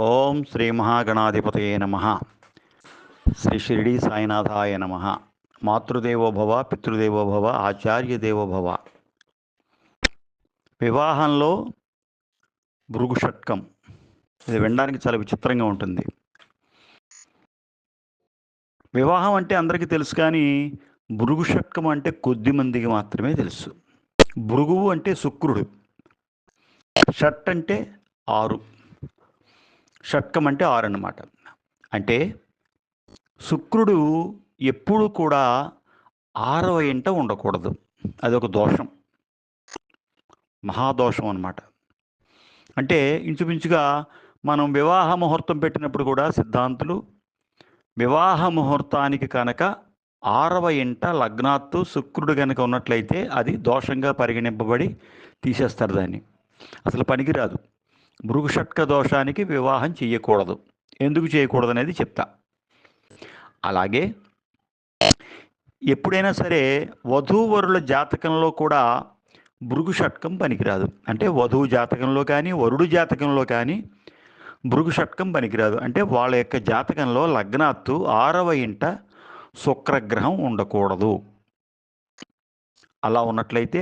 ఓం శ్రీ మహాగణాధిపతయే నమ. శ్రీ షిరిడి సాయినాథాయ నమ. మాతృదేవో భవ పితృదేవో భవ ఆచార్య దేవోభవ వివాహంలో భృగు షట్కం. ఇది వినడానికి చాలా విచిత్రంగా ఉంటుంది. వివాహం అంటే అందరికీ తెలుసు కానీ భృగు షట్కం అంటే కొద్ది మందికి మాత్రమే తెలుసు. భృగువు అంటే శుక్రుడు. షట్ అంటే ఆరు. షట్కం అంటే ఆరు అన్నమాట అంటే శుక్రుడు ఎప్పుడు కూడా ఆరవ ఇంట ఉండకూడదు. అది ఒక దోషం. మహాదోషం అనమాట అంటే ఇంచుమించుగా మనం వివాహ ముహూర్తం పెట్టినప్పుడు కూడా సిద్ధాంతులు వివాహ ముహూర్తానికి కనుక ఆరవ ఇంట లగ్నాత్తు శుక్రుడు కనుక ఉన్నట్లయితే అది దోషంగా పరిగణింపబడి తీసేస్తారు దాన్ని. అసలు పనికిరాదు. భృగుషట్క దోషానికి వివాహం చేయకూడదు ఎందుకు చేయకూడదు అనేది చెప్తా. అలాగే ఎప్పుడైనా సరే వధూవరుల జాతకంలో కూడా భృగు షట్కం పనికిరాదు. అంటే వధువు జాతకంలో కానీ వరుడు జాతకంలో కానీ భృగు షట్కం పనికిరాదు. అంటే వాళ్ళ యొక్క జాతకంలో లగ్నాత్తు ఆరవ ఇంట శుక్రగ్రహం ఉండకూడదు. అలా ఉన్నట్లయితే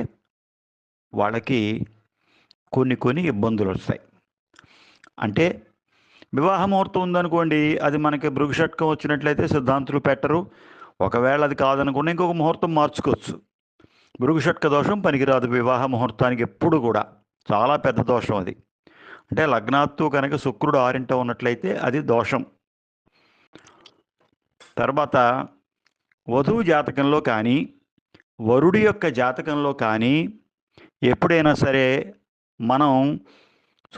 వాళ్ళకి కొన్ని కొన్ని ఇబ్బందులు వస్తాయి అంటే వివాహ ముహూర్తం ఉందనుకోండి అది మనకి భృగుషట్కం వచ్చినట్లయితే సిద్ధాంతులు పెట్టరు. ఒకవేళ అది కాదనుకుంటే ఇంకొక ముహూర్తం మార్చుకోవచ్చు. భృగుషట్క దోషం పనికిరాదు వివాహ ముహూర్తానికి ఎప్పుడు కూడా. చాలా పెద్ద దోషం అది. అంటే లగ్నాత్తు కనుక శుక్రుడు ఆరింట ఉన్నట్లయితే అది దోషం. తర్వాత వధువు జాతకంలో కానీ వరుడి యొక్క జాతకంలో కానీ ఎప్పుడైనా సరే మనం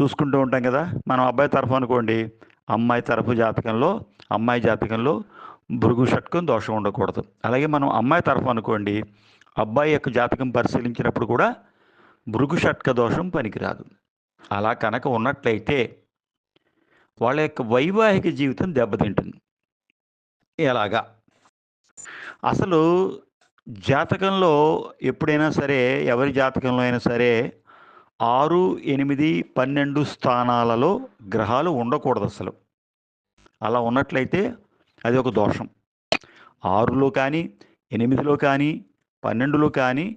చూసుకుంటూ ఉంటాం కదా. మనం అబ్బాయి తరఫు అనుకోండి అమ్మాయి తరఫు జాతకంలో అమ్మాయి జాతకంలో భృగు షట్కం దోషం ఉండకూడదు. అలాగే మనం అమ్మాయి తరఫు అనుకోండి అబ్బాయి యొక్క జాతకం పరిశీలించినప్పుడు కూడా భృగు షట్క దోషం పనికిరాదు. అలా కనుక ఉన్నట్లయితే వాళ్ళ యొక్క వైవాహిక జీవితం దెబ్బతింటుంది. ఎలాగా? అసలు జాతకంలో ఎప్పుడైనా సరే ఎవరి జాతకంలో అయినా సరే ఆరు ఎనిమిది పన్నెండు స్థానాలలో గ్రహాలు ఉండకూడదు అసలు. అలా ఉన్నట్లయితే అది ఒక దోషం. ఆరులో కానీ ఎనిమిదిలో కానీ పన్నెండులో కానీ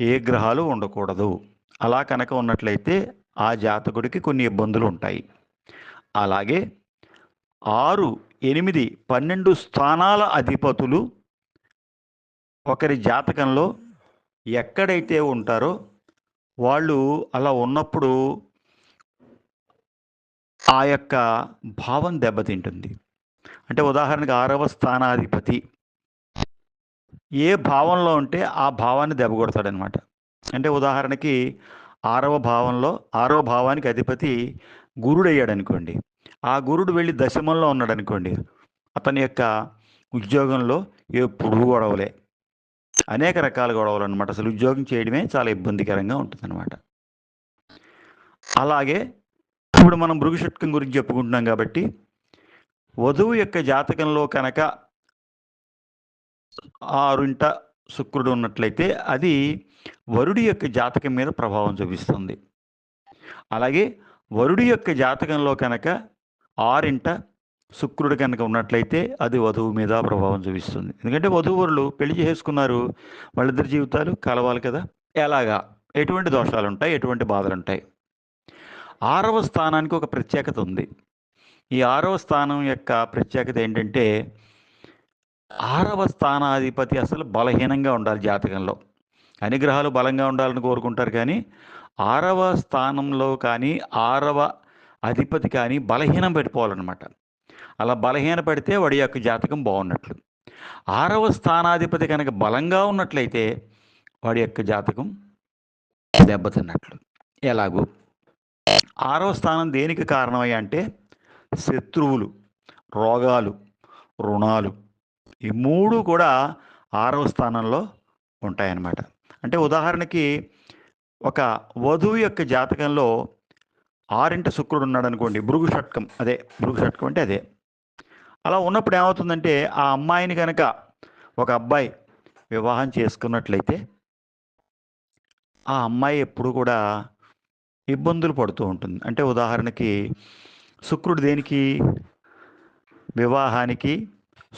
ఏ గ్రహాలు ఉండకూడదు. అలా కనుక ఉన్నట్లయితే ఆ జాతకుడికి కొన్ని ఇబ్బందులు ఉంటాయి. అలాగే ఆరు ఎనిమిది పన్నెండు స్థానాల అధిపతులు ఒకరి జాతకంలో ఎక్కడైతే ఉంటారో వాళ్ళు అలా ఉన్నప్పుడు ఆ యొక్క భావం దెబ్బతింటుంది. అంటే ఉదాహరణకి ఆరవ స్థానాధిపతి ఏ భావంలో ఉంటే ఆ భావాన్ని దెబ్బకొడతాడనమాట అంటే ఉదాహరణకి ఆరవ భావంలో ఆరవ భావానికి అధిపతి గురుడు అయ్యాడు అనుకోండి ఆ గురుడు వెళ్ళి దశమంలో ఉన్నాడు అనుకోండి అతని యొక్క ఉద్యోగంలో ఎప్పుడు గొడవలే. అనేక రకాల గొడవలు అనమాట అసలు ఉద్యోగం చేయడమే చాలా ఇబ్బందికరంగా ఉంటుందన్నమాట. అలాగే ఇప్పుడు మనం భృగుషట్కం గురించి చెప్పుకుంటున్నాం కాబట్టి వధువు యొక్క జాతకంలో కనుక ఆరుంట శుక్రుడు ఉన్నట్లయితే అది వరుడి యొక్క జాతకం మీద ప్రభావం చూపిస్తుంది. అలాగే వరుడి యొక్క జాతకంలో కనుక ఆరింట శుక్రుడు కనుక ఉన్నట్లయితే అది వధువు మీద ప్రభావం చూపిస్తుంది. ఎందుకంటే వధువురులు పెళ్ళి చేసుకున్నారు వాళ్ళిద్దరి జీవితాలు కలవాలి కదా. ఎలాగా? ఎటువంటి దోషాలు ఉంటాయి ఎటువంటి బాధలు ఉంటాయి ఆరవ స్థానానికి ఒక ప్రత్యేకత ఉంది. ఈ ఆరవ స్థానం యొక్క ప్రత్యేకత ఏంటంటే ఆరవ స్థానాధిపతి అసలు బలహీనంగా ఉండాలి జాతకంలో. అన్ని గ్రహాలు బలంగా ఉండాలని కోరుకుంటారు కానీ ఆరవ స్థానంలో కానీ ఆరవ అధిపతి కానీ బలహీనం పెట్టుకోవాలన్నమాట. అలా బలహీనపడితే వాడి యొక్క జాతకం బాగున్నట్లు. ఆరవ స్థానాధిపతి కనుక బలంగా ఉన్నట్లయితే వాడి యొక్క జాతకం దెబ్బతిన్నట్లు. ఎలాగూ? ఆరవ స్థానం దేనికి కారణమయ్యా అంటే శత్రువులు రోగాలు రుణాలు ఈ మూడు కూడా ఆరవ స్థానంలో ఉంటాయన్నమాట. అంటే ఉదాహరణకి ఒక వధువు యొక్క జాతకంలో ఆరింట శుక్రుడు ఉన్నాడు అనుకోండి భృగు షట్కం అదే భృగు షట్కం అంటే అదే. అలా ఉన్నప్పుడు ఏమవుతుందంటే ఆ అమ్మాయిని కనుక ఒక అబ్బాయి వివాహం చేసుకున్నట్లయితే ఆ అమ్మాయి ఎప్పుడు కూడా ఇబ్బందులు పడుతూ ఉంటుంది. అంటే ఉదాహరణకి శుక్రుడు దేనికి? వివాహానికి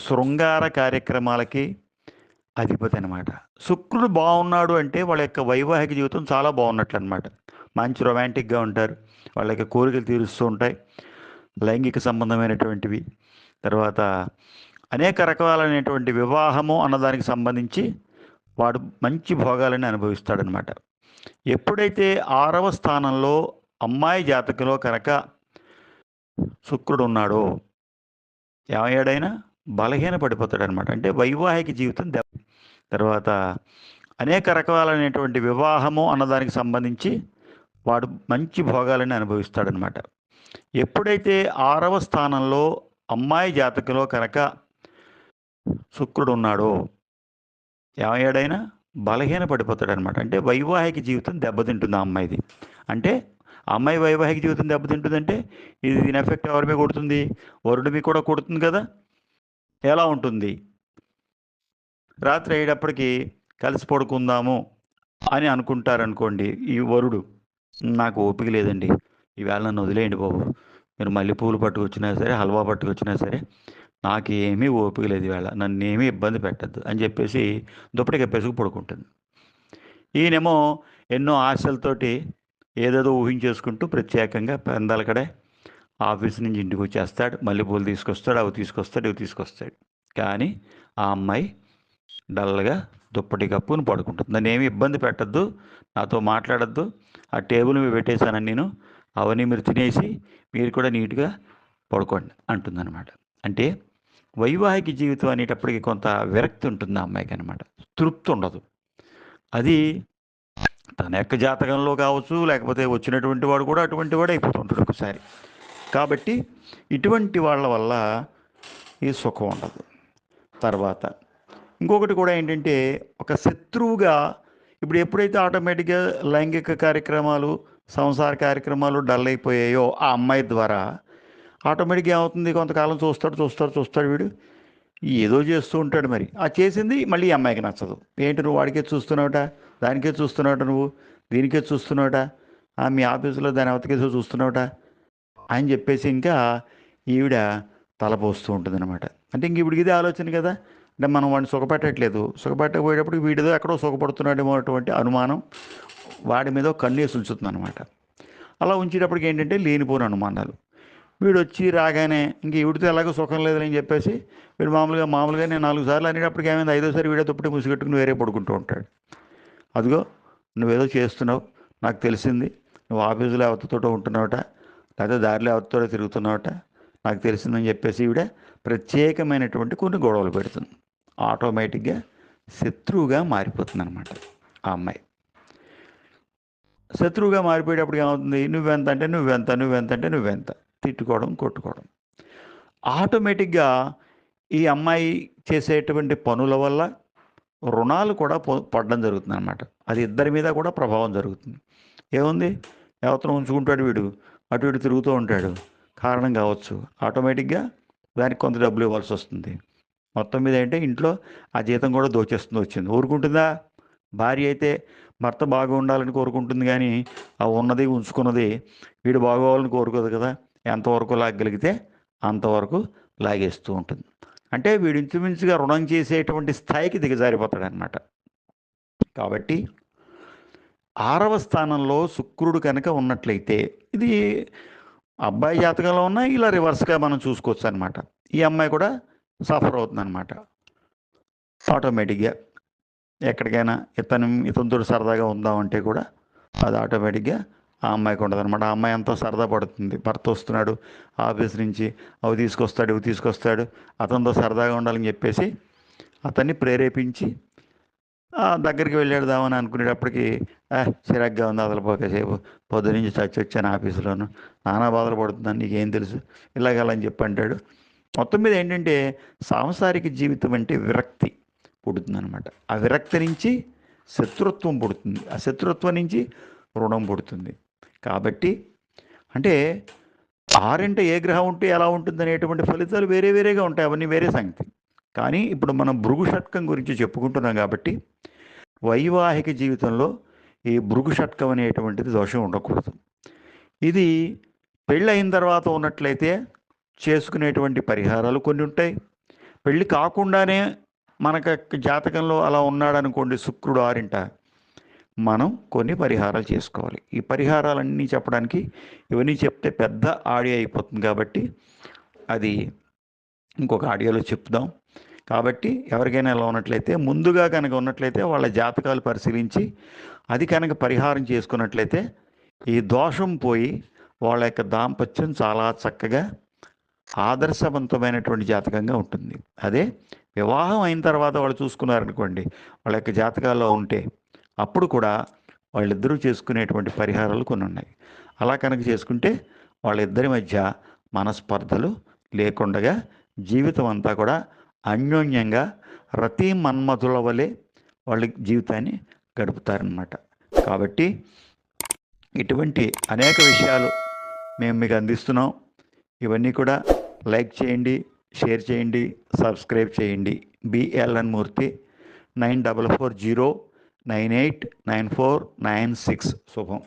శృంగార కార్యక్రమాలకి అధిపతి అనమాట శుక్రుడు బాగున్నాడు అంటే వాళ్ళ యొక్క వైవాహిక జీవితం చాలా బాగున్నట్లు అనమాట మంచి రొమాంటిక్గా ఉంటారు. వాళ్ళ యొక్క కోరికలు తీరుస్తూ ఉంటాయి. లైంగిక సంబంధమైనటువంటివి. తర్వాత అనేక రకాలైనటువంటి వివాహము అన్నదానికి సంబంధించి వాడు మంచి భోగాలని అనుభవిస్తాడనమాట ఎప్పుడైతే ఆరవ స్థానంలో అమ్మాయి జాతకంలో కనుక శుక్రుడు ఉన్నాడో ఏమయ్యాడైనా బలహీన పడిపోతాడనమాట అంటే వైవాహిక జీవితం దెబ్బ తర్వాత అనేక రకాలైనటువంటి వివాహము అన్నదానికి సంబంధించి వాడు మంచి భోగాలని అనుభవిస్తాడనమాట ఎప్పుడైతే ఆరవ స్థానంలో అమ్మాయి జాతకంలో కనుక శుక్రుడు ఉన్నాడు ఏమయ్యాడైనా బలహీన పడిపోతాడు అనమాట అంటే వైవాహిక జీవితం దెబ్బతింటుంది ఆ అమ్మాయిది. అంటే అమ్మాయి వైవాహిక జీవితం దెబ్బతింటుందంటే ఇది దీని ఎఫెక్ట్ ఎవరి మీద కొడుతుంది? వరుడి మీద కూడా కొడుతుంది కదా? ఎలా ఉంటుంది? రాత్రి అయ్యేటప్పటికి కలిసి పడుకుందాము అని అనుకుంటారనుకోండి ఈ వరుడు. నాకు ఓపిక లేదండి. ఈవేళ నన్ను వదిలేయండి బాబు. మీరు మల్లెపూలు పట్టుకొచ్చినా సరే హల్వా పట్టుకొచ్చినా సరే నాకు ఏమీ ఓపిక లేదు వేళ. నన్ను ఏమీ ఇబ్బంది పెట్టద్దు అని చెప్పేసి దుప్పటి కప్పేసుకు పడుకుంటుంది. ఈయనేమో ఎన్నో ఆశలతోటి ఏదేదో ఊహించేసుకుంటూ ప్రత్యేకంగా పెందలకడే ఆఫీస్ నుంచి ఇంటికి వచ్చేస్తాడు. మల్లెపూలు తీసుకొస్తాడు అవి తీసుకొస్తాడు ఇవి తీసుకొస్తాడు. కానీ ఆ అమ్మాయి డల్గా దుప్పటి కప్పును పడుకుంటుంది. నన్ను ఏమి ఇబ్బంది పెట్టద్దు నాతో మాట్లాడద్దు. ఆ టేబుల్ మీద పెట్టేశానని నేను అవన్నీ మీరు తినేసి మీరు కూడా నీట్గా పడుకోండి అంటుందన్నమాట. అంటే వైవాహిక జీవితం అనేటప్పటికి కొంత విరక్తి ఉంటుంది ఆ అమ్మాయికి అనమాట తృప్తి ఉండదు. అది తన యొక్క జాతకంలో కావచ్చు లేకపోతే వచ్చినటువంటి వాడు కూడా అటువంటి వాడు అయిపోతుంటాడు ఒకసారి కాబట్టి ఇటువంటి వాళ్ళ వల్ల ఈ సుఖం ఉండదు. తర్వాత ఇంకొకటి కూడా ఏంటంటే ఒక శత్రువుగా ఇప్పుడు ఎప్పుడైతే ఆటోమేటిక్గా లైంగిక కార్యక్రమాలు సంసార కార్యక్రమాలు డల్ అయిపోయాయో ఆ అమ్మాయి ద్వారా ఆటోమేటిక్గా ఏమవుతుంది? కొంతకాలం చూస్తాడు చూస్తాడు చూస్తాడు వీడు. ఏదో చేస్తూ ఉంటాడు మరి. ఆ చేసింది మళ్ళీ ఈ అమ్మాయికి నచ్చదు. ఏంటి నువ్వు వాడికే చూస్తున్నావుట? దానికే చూస్తున్నావుట నువ్వు? దీనికే చూస్తున్నావుట? ఆ మీ ఆఫీసులో దాని అవతకేసో చూస్తున్నావుట? అని చెప్పేసి ఇంకా ఈవిడ తలపోస్తూ ఉంటుంది అనమాట అంటే ఇంక ఇప్పుడు ఇదే ఆలోచన కదా? అంటే మనం వాడిని సుఖపెట్టట్లేదు. సుఖపెట్టకపోయేటప్పుడు వీడిదో ఎక్కడో సుఖపడుతున్నాడేమో అటువంటి అనుమానం వాడి మీద కన్నేసి ఉంచుతుంది అనమాట అలా ఉంచేటప్పటికి ఏంటంటే లేనిపోని అనుమానాలు. వీడు వచ్చి రాగానే ఇంక ఈవిడితో ఎలాగో సుఖం లేదని చెప్పేసి వీడు మామూలుగా మామూలుగా నేను నాలుగు సార్లు అనేటప్పటికి ఏమైంది? ఐదోసారి వీడే దుప్పటి ముసుగెట్టుకుని వేరే పడుకుంటూ ఉంటాడు. అదిగో నువ్వేదో చేస్తున్నావు నాకు తెలిసింది. నువ్వు ఆఫీసులో ఎవరితోటో ఉంటున్నావుట లేకపోతే దారిలో అవతతోటో తిరుగుతున్నావట నాకు తెలిసిందని చెప్పేసి ఈవిడ ప్రత్యేకమైనటువంటి కొన్ని గొడవలు పెడుతుంది. ఆటోమేటిక్గా శత్రువుగా మారిపోతుంది అనమాట ఆ అమ్మాయి. శత్రువుగా మారిపోయేటప్పుడు ఏమవుతుంది? నువ్వెంత అంటే నువ్వెంత నువ్వెంత అంటే నువ్వెంత? తిట్టుకోవడం కొట్టుకోవడం. ఆటోమేటిక్గా ఈ అమ్మాయి చేసేటువంటి పనుల వల్ల రుణాలు కూడా పడడం జరుగుతుంది అనమాట అది ఇద్దరి మీద కూడా ప్రభావం జరుగుతుంది. ఏముంది? ఎవతను ఉంచుకుంటాడు వీడు? అటు ఇటు తిరుగుతూ ఉంటాడు. కారణం కావచ్చు. ఆటోమేటిక్గా దానికి కొంత డబ్బులు ఇవ్వాల్సి వస్తుంది. మొత్తం మీద ఏంటంటే ఇంట్లో ఆ జీతం కూడా దోచేస్తుంది వచ్చింది. ఊరుకుంటుందా? భార్య అయితే భర్త బాగా ఉండాలని కోరుకుంటుంది కానీ ఆ ఉన్నది ఉంచుకున్నది వీడు బాగోవాలని కోరుకోదు కదా. ఎంతవరకు లాగగలిగితే అంతవరకు లాగేస్తూ ఉంటుంది. అంటే వీడు ఇంచుమించుగా రుణం చేసేటువంటి స్థాయికి దిగజారిపోతాడు అనమాట కాబట్టి ఆరవ స్థానంలో శుక్రుడు కనుక ఉన్నట్లయితే ఇది అబ్బాయి జాతకంలో ఉన్న ఇలా రివర్స్గా మనం చూసుకోవచ్చు అనమాట ఈ అమ్మాయి కూడా సఫర్ అవుతుంది అనమాట ఆటోమేటిక్గా ఎక్కడికైనా ఇతను ఇతనితో సరదాగా ఉందామంటే కూడా అది ఆటోమేటిక్గా ఆ అమ్మాయికి ఉండదు అనమాట ఆ అమ్మాయి ఎంతో సరదా పడుతుంది. భర్త వస్తున్నాడు ఆఫీస్ నుంచి అవి తీసుకొస్తాడు ఇవి తీసుకొస్తాడు అతనితో సరదాగా ఉండాలని చెప్పేసి అతన్ని ప్రేరేపించి దగ్గరికి వెళ్ళేద్దామని అనుకునేటప్పటికి చిరాగ్గా ఉంది అసలు పోకేసేపు పొద్దు నుంచి చచ్చి వచ్చాను ఆఫీసులోను. నానా బాధలు పడుతున్నాను నీకేం తెలుసు? ఇలాగలని చెప్పి అంటాడు. మొత్తం మీద ఏంటంటే సాంసారిక జీవితం అంటే విరక్తి పుడుతుందన్నమాట. ఆ విరక్తి నుంచి శత్రుత్వం పుడుతుంది. ఆ శత్రుత్వం నుంచి రుణం పుడుతుంది. కాబట్టి అంటే ఆరింట ఏ గ్రహం ఉంటే ఎలా ఉంటుంది అనేటువంటి ఫలితాలు వేరే వేరేగా ఉంటాయి. అవన్నీ వేరే సంగతి. కానీ ఇప్పుడు మనం భృగు షట్కం గురించి చెప్పుకుంటున్నాం కాబట్టి వైవాహిక జీవితంలో ఈ భృగు షట్కం అనేటువంటిది దోషం ఉండకూడదు. ఇది పెళ్ళి అయిన తర్వాత ఉన్నట్లయితే చేసుకునేటువంటి పరిహారాలు కొన్ని ఉంటాయి. పెళ్ళి కాకుండానే మనకు జాతకంలో అలా ఉన్నాడనుకోండి శుక్రుడు ఆరింట. మనం కొన్ని పరిహారాలు చేసుకోవాలి. ఈ పరిహారాలన్నీ చెప్పడానికి ఇవన్నీ చెప్తే పెద్ద ఆడియో అయిపోతుంది కాబట్టి అది ఇంకొక ఆడియోలో చెప్దాం. కాబట్టి ఎవరికైనా ఇలా ఉన్నట్లయితే ముందుగా కనుక ఉన్నట్లయితే వాళ్ళ జాతకాలు పరిశీలించి అది కనుక పరిహారం చేసుకున్నట్లయితే ఈ దోషం పోయి వాళ్ళ యొక్క దాంపత్యం చాలా చక్కగా ఆదర్శవంతమైనటువంటి జాతకంగా ఉంటుంది. అదే వివాహం అయిన తర్వాత వాళ్ళు చూసుకున్నారనుకోండి వాళ్ళ యొక్క జాతకాల్లో ఉంటే అప్పుడు కూడా వాళ్ళిద్దరూ చేసుకునేటువంటి పరిహారాలు కొన్ని ఉన్నాయి. అలా కనుక చేసుకుంటే వాళ్ళిద్దరి మధ్య మనస్పర్ధలు లేకుండగా జీవితం అంతా కూడా అన్యోన్యంగా రతి మన్మధుల వలె వాళ్ళ జీవితాన్ని గడుపుతారనమాట కాబట్టి ఇటువంటి అనేక విషయాలు మేము మీకు అందిస్తున్నాం. ఇవన్నీ కూడా లైక్ చేయండి షేర్ చేయండి సబ్స్క్రైబ్ చేయండి. B L N Murthy nine double four zero nine eight nine four nine six. శుభం.